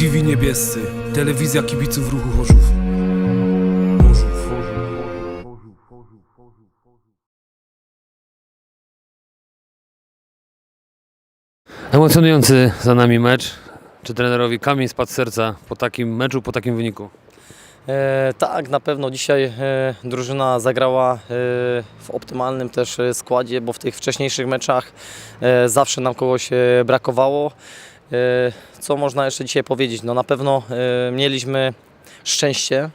TV Niebiescy, telewizja kibiców ruchu Chorzów. Emocjonujący za nami mecz. Czy trenerowi kamień spadł z serca po takim meczu, po takim wyniku? E, tak, na pewno dzisiaj e, drużyna zagrała e, w optymalnym też e, składzie, bo w tych wcześniejszych meczach e, zawsze nam kogoś e, brakowało. E, co można jeszcze dzisiaj powiedzieć? No na pewno e, mieliśmy szczęście,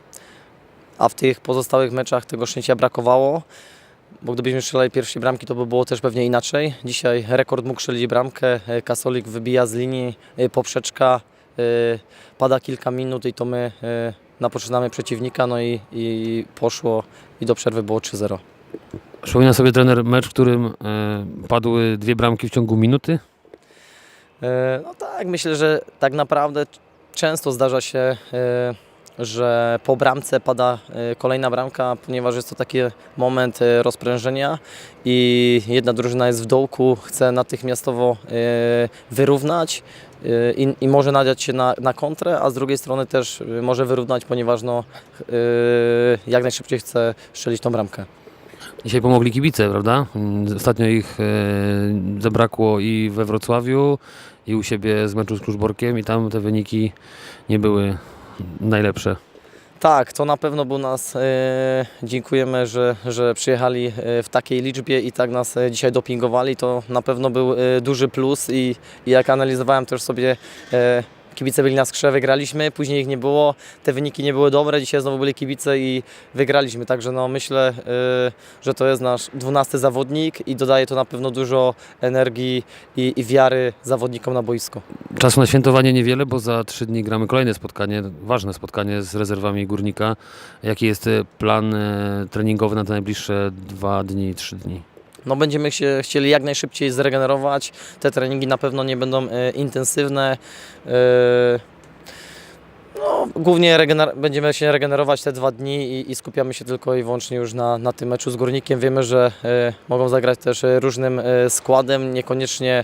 a w tych pozostałych meczach tego szczęścia brakowało. Bo gdybyśmy strzelali pierwsze bramki, to by było też pewnie inaczej. Dzisiaj rekord mógł strzelić bramkę. e, Kasolik wybija z linii, poprzeczka, pada kilka minut i to my napoczynamy przeciwnika, no i, i poszło i do przerwy było 3-0. Przypomina sobie trener mecz, w którym padły dwie bramki w ciągu minuty. E, No tak, myślę, że tak naprawdę często zdarza się, e, że po bramce pada e, kolejna bramka, ponieważ jest to taki moment rozprężenia i jedna drużyna jest w dołku, chce natychmiastowo wyrównać i, i może nadziać się na, na kontrę, a z drugiej strony też może wyrównać, ponieważ no, jak najszybciej chce strzelić tą bramkę. Dzisiaj pomogli kibice, prawda? Ostatnio ich e, zabrakło i we Wrocławiu, i u siebie z meczu z Kluczborkiem i tam te wyniki nie były najlepsze. Tak, to na pewno był nas. E, dziękujemy, że, że przyjechali e, w takiej liczbie i tak nas e, dzisiaj dopingowali. To na pewno był e, duży plus i, i jak analizowałem też sobie. E, Kibice byli na skrze, wygraliśmy, później ich nie było, te wyniki nie były dobre, dzisiaj znowu byli kibice i wygraliśmy, także no myślę, e, że to jest nasz dwunasty zawodnik i dodaje to na pewno dużo energii i, i wiary zawodnikom na boisko. Czasu na świętowanie niewiele, bo za trzy dni gramy kolejne spotkanie, ważne spotkanie z rezerwami Górnika. Jaki jest e, plan e, treningowy na te najbliższe dwa dni, trzy dni? No będziemy się chcieli jak najszybciej zregenerować. Te treningi na pewno nie będą e, intensywne. E, no, głównie będziemy się regenerować te dwa dni i, i skupiamy się tylko i wyłącznie już na, na tym meczu z Górnikiem. Wiemy, że e, mogą zagrać też różnym składem, niekoniecznie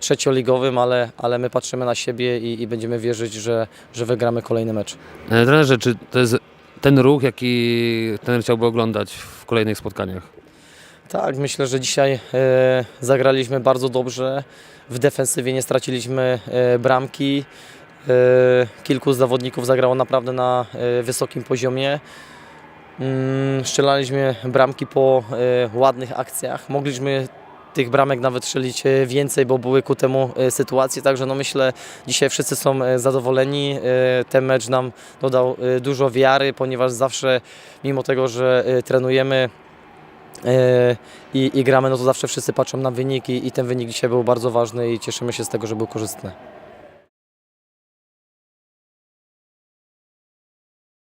trzecioligowym, ale, ale my patrzymy na siebie i, i będziemy wierzyć, że, że wygramy kolejny mecz. Trenerze, czy to jest ten ruch, jaki trener chciałby oglądać w kolejnych spotkaniach? Tak, myślę, że dzisiaj e, zagraliśmy bardzo dobrze. W defensywie nie straciliśmy e, bramki. E, kilku zawodników zagrało naprawdę na e, wysokim poziomie. Mm, strzelaliśmy bramki po e, ładnych akcjach. Mogliśmy tych bramek nawet strzelić e, więcej, bo były ku temu e, sytuacje. Także no myślę, dzisiaj wszyscy są e, zadowoleni. Ten mecz nam dodał dużo wiary, ponieważ zawsze, mimo tego, że trenujemy i, i gramy, no to zawsze wszyscy patrzą na wynik i, i ten wynik dzisiaj był bardzo ważny i cieszymy się z tego, że był korzystny.